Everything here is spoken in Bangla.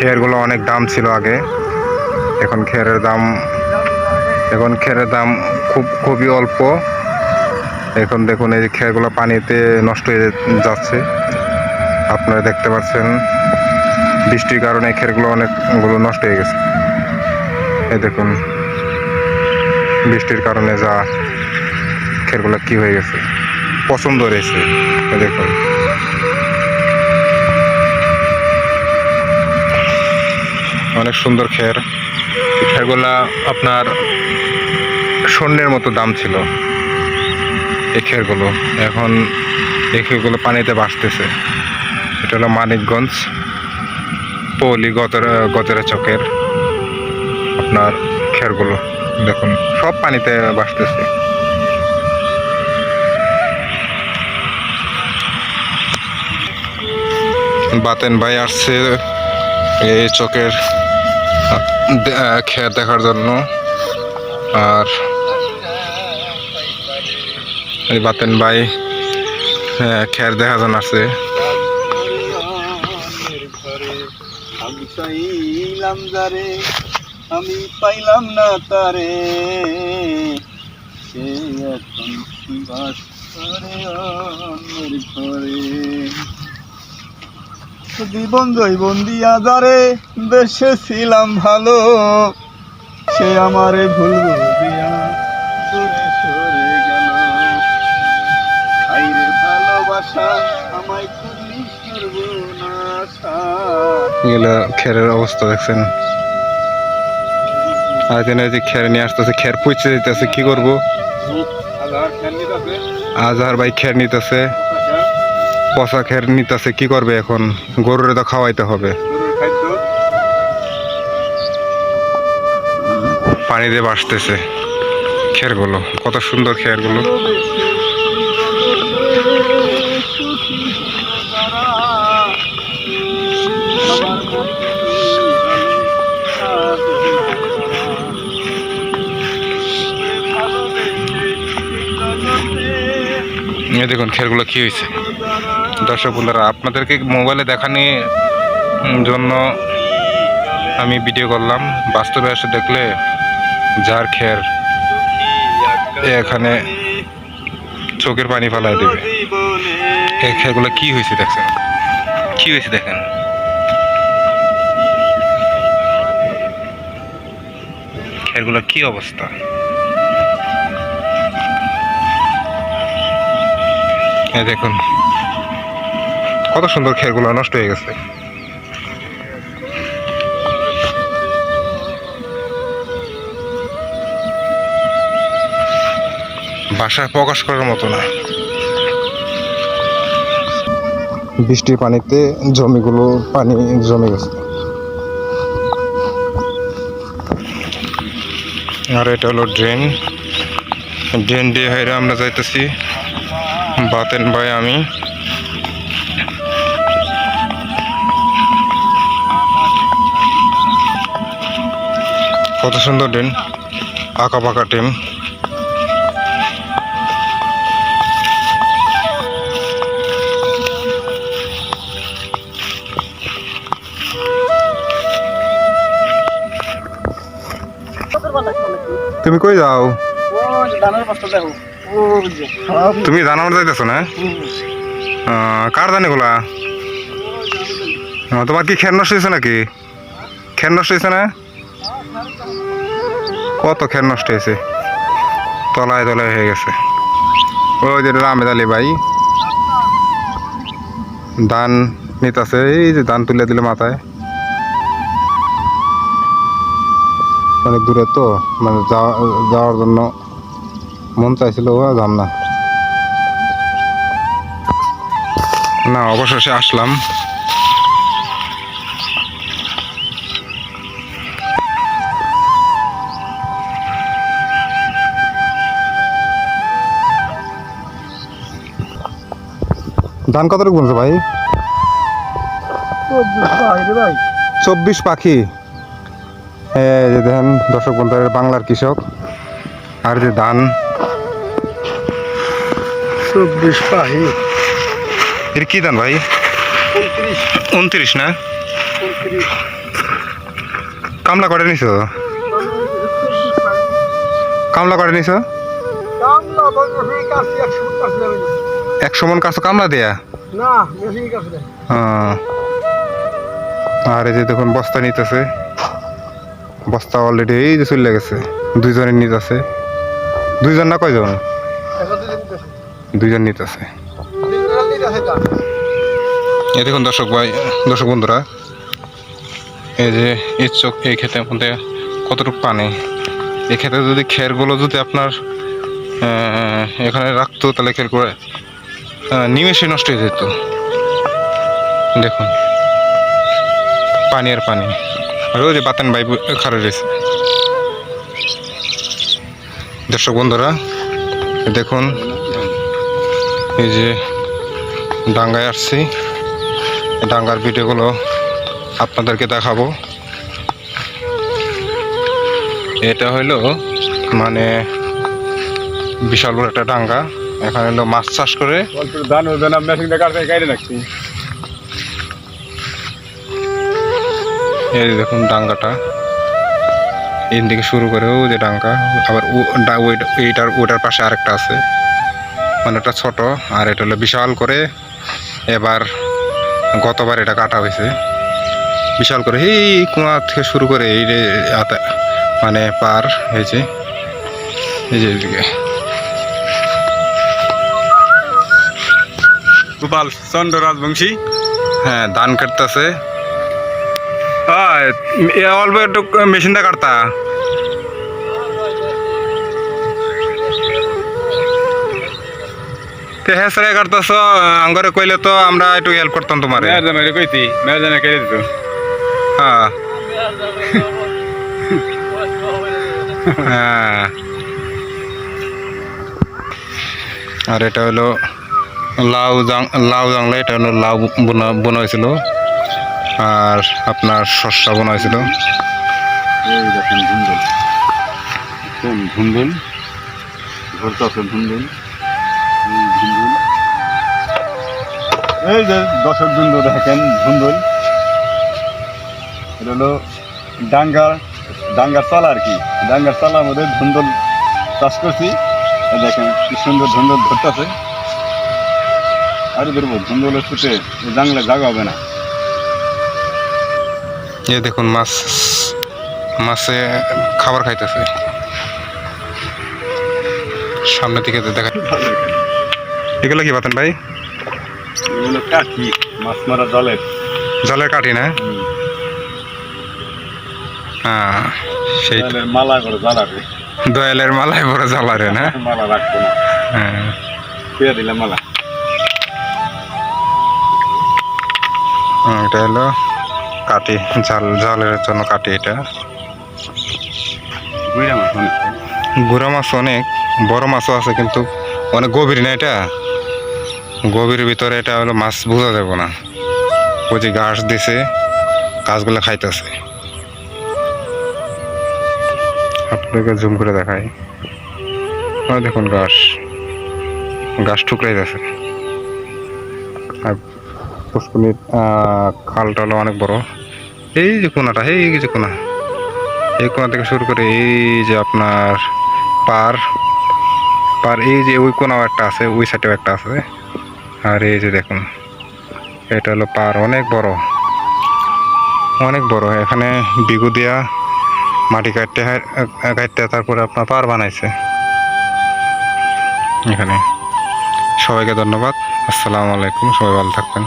খেরগুলো অনেক দাম ছিল আগে। এখন খেরের দাম, এখন খেরের দাম খুব, খুবই অল্প। এখন দেখুন, এই খেরগুলো পানিতে নষ্ট হয়ে যাচ্ছে। আপনারা দেখতে পাচ্ছেন, বৃষ্টির কারণে খেরগুলো অনেকগুলো নষ্ট হয়ে গেছে। এই দেখুন, বৃষ্টির কারণে যা খেরগুলো কি হয়ে গেছে, পছন্দ রয়েছে দেখুন অনেক সুন্দর খের। খেরগুলা আপনার স্বর্ণের মতো দাম ছিল। এই খেরগুলো। এখন এই খেরগুলো পানিতে ভাসতেছে। এটা হলো মানিকগঞ্জ পৌলি গতরা গতরা চকের আপনার খেরগুলো। দেখুন, সব পানিতে ভাসতেছে। বাতেন ভাই আসছে এই চকের খের দেখার জন্য। আর এই বাতেন ভাই হ্যাঁ, খের দেখার জন্য আছে আমি পাইলাম না তারে। সে এখন ঘরে। জীবন জৈবন দিয়া যারে দেশে ছিলাম ভালো। সে আমারে ভুল দিয়া সরে সরে গেল। আইরে ভালোবাসা আমায় করলি এগুলো খেরের অবস্থা দেখছেন। এখানে যে খের নিয়ে আসতেছে খের পুঁচে দিতেছে কি করব? আজহার ভাই খের নিতেছে। পচা খের নিতেছে, কি করবে এখন? গরুরে তো খাওয়াইতে হবে। পানি দিয়ে বাসতেছে খেরগুলো, কত সুন্দর খেরগুলো। দেখুন খেরগুলো কি হয়েছে দর্শক বন্ধুরা আপনাদেরকে মোবাইলে দেখানি জন্য আমি ভিডিও করলাম। বাস্তবে এসে দেখলে যার খের এখানে চোখের পানি ফালাই দেবে। এই খেরগুলো কি হয়েছে দেখছেন? কি হয়েছে দেখেন? খেরগুলো কি অবস্থা? দেখুন। কত সুন্দর খেরগুলো নষ্ট হয়ে গেছে। ভাষায় প্রকাশ করার মতো না। বৃষ্টির পানিতে জমিগুলো, পানি জমে গেছে। আর এটা হলো ড্রেন। ড্রেন দিয়ে হেরে আমরা যাইতেছি। বাতেন ভাই, আমি। কত সুন্দর ড্রেন আঁকা পাকা টেম তুমি কই যাও? তুমি তুমি জানাবার যাইতেছো না? কার জানি গোলা আহ, তোমার কি খের নষ্ট হয়েছে নাকি? খের নষ্ট হয়েছে না? কত খের নষ্ট হয়েছে? তলায় তলায় হয়ে গেছে। ওই যে রামেদ আলী ভাই, ধান নিতেছে, এই যে ধান তুলে দিলে মাথায়। অনেক দূরে তো মানে যাওয়া- যাওয়ার জন্য মন চাইছিল ও না। না, অবশেষে আসলাম। ধান কত বলছো ভাই? ভাই চব্বিশ পাখি। দেখেন দর্শক বন্ধু বাংলার কৃষক। আর যে ধান। চব্বিশ পাখি। এর কি ধান ভাই? উনত্রিশ। না? কামলা করে নিছো? কামলা করে নিছো? কামলা একশো মন কাছে কামলা দেয়া? হ্যাঁ। আর এই যে দেখুন বস্তা নিতেছে। বস্তা অলরেডি এই যে চলে গেছে। দুইজনের নিতেছে দুইজন না কয়জন? দুইজন নিতেছে। দিন দিতেছে এই দেখুন দর্শক ভাই দর্শক বন্ধুরা এই যে এই চোখ এই ক্ষেতের মধ্যে কতটুকু পানি? এই ক্ষেতে যদি খেরগুলো যদি আপনার এখানে রাখতো তাহলে খের করে আহ, নিমেষে নষ্ট হয়ে যেত। দেখুন পানি আর পানি। আর ওই যে বাতেন ভাই খারে রয়েছে। দর্শক বন্ধুরা, দেখুন, এই যে ডাঙ্গায় আসছি। ডাঙ্গার ভিডিওগুলো আপনাদেরকে দেখাবো। এটা হলো মানে বিশাল বড় একটা ডাঙ্গা। এখানে হলো মাছ চাষ করে। ধান ও ধান মেশিন গাড়ি রাখছি। এই দেখুন ডাঙ্গাটা। এখান থেকে শুরু করে ও যে ডাঙ্গা আবার এইটার ওটার পাশে আরেকটা আছে। মানে ওটা ছোট আর এটা হলো বিশাল করে। এবার গতবার এটা কাটা হয়েছে। বিশাল করে এই কুয়া থেকে শুরু করে এই মানে পার হয়েছে এই যে এদিকে। গোপাল চন্দ্র রাজবংশী? হ্যাঁ ধান কাটতেছে অল্প একটু মেশিন দিয়ে কাটতা। তে হ্যাঁ স্যার কাটতেছ। আঙ্গরে কইলে তো আমরা একটু হেল্প করতাম তোমার। মেয়ের জামাই রে কইতি মেয়ের জামাই কেড়ে দিত। হ্যাঁ। হ্যাঁ। আর এটা হলো লাউ জাং, লাউ জাংলা, এটা হলো লাউ বোনা আর আপনার শস্য বোনা হয়েছিল এই যে দশক ধুন্দুল দেখেন ধুন্দুল এটা হলো ডাঙ্গার ডাঙ্গার চালা আর কি। ডাঙ্গার চালার মধ্যে ধুন্দুল চাষ করছি। দেখেন কি সুন্দর ধুন্দুল ধরতেছে। আরে ধরবো ধুন্দুলের ছুটে জাগা হবে না। এ দেখুন মাছ মাছে খাবার খাইতেছে। সামনের দিকে তো দেখা এগুলো কি বাতেন ভাই? এগুলো কাঠি মাছ মারা জলের। জলের কাঠি না? হ্যাঁ সেই মালা করে জ্বালাবে। দয়ালের মালায় বড় জ্বালারে না? মালা রাখব না। হ্যাঁ। দিলাম মালা। এটা হলো কাটি জাল জালের জন্য কাটি এটা। গুড়া মাছ অনেক। বড় মাছও আছে কিন্তু অনেক গভীর না এটা? গভীর ভিতরে এটা হলো মাছ বোঝা যাবে না। ওই যে ঘাস দিছে গাছগুলো খাইতেছে। আপনাকে জুম করে দেখাই। দেখুন ঘাস। ঘাস ঠুকরাই যাচ্ছে আর পুষ্কনির খালটা অনেক বড়। এই যে কোনাটা, এই যে কোনা। এই কোনা থেকে শুরু করে এই যে আপনার পার পার এই যে ওই কোনাও একটা আছে, ওই সাইডেও একটা আছে। আর এই যে দেখুন, এটা হলো পার, অনেক বড়। অনেক বড়, এখানে বিগু দিয়া মাটি কাটতে কাটতে তারপরে আপনার পার বানাইছে। এখানে। সবাইকে ধন্যবাদ। আসসালামু আলাইকুম, সবাই ভালো থাকবেন।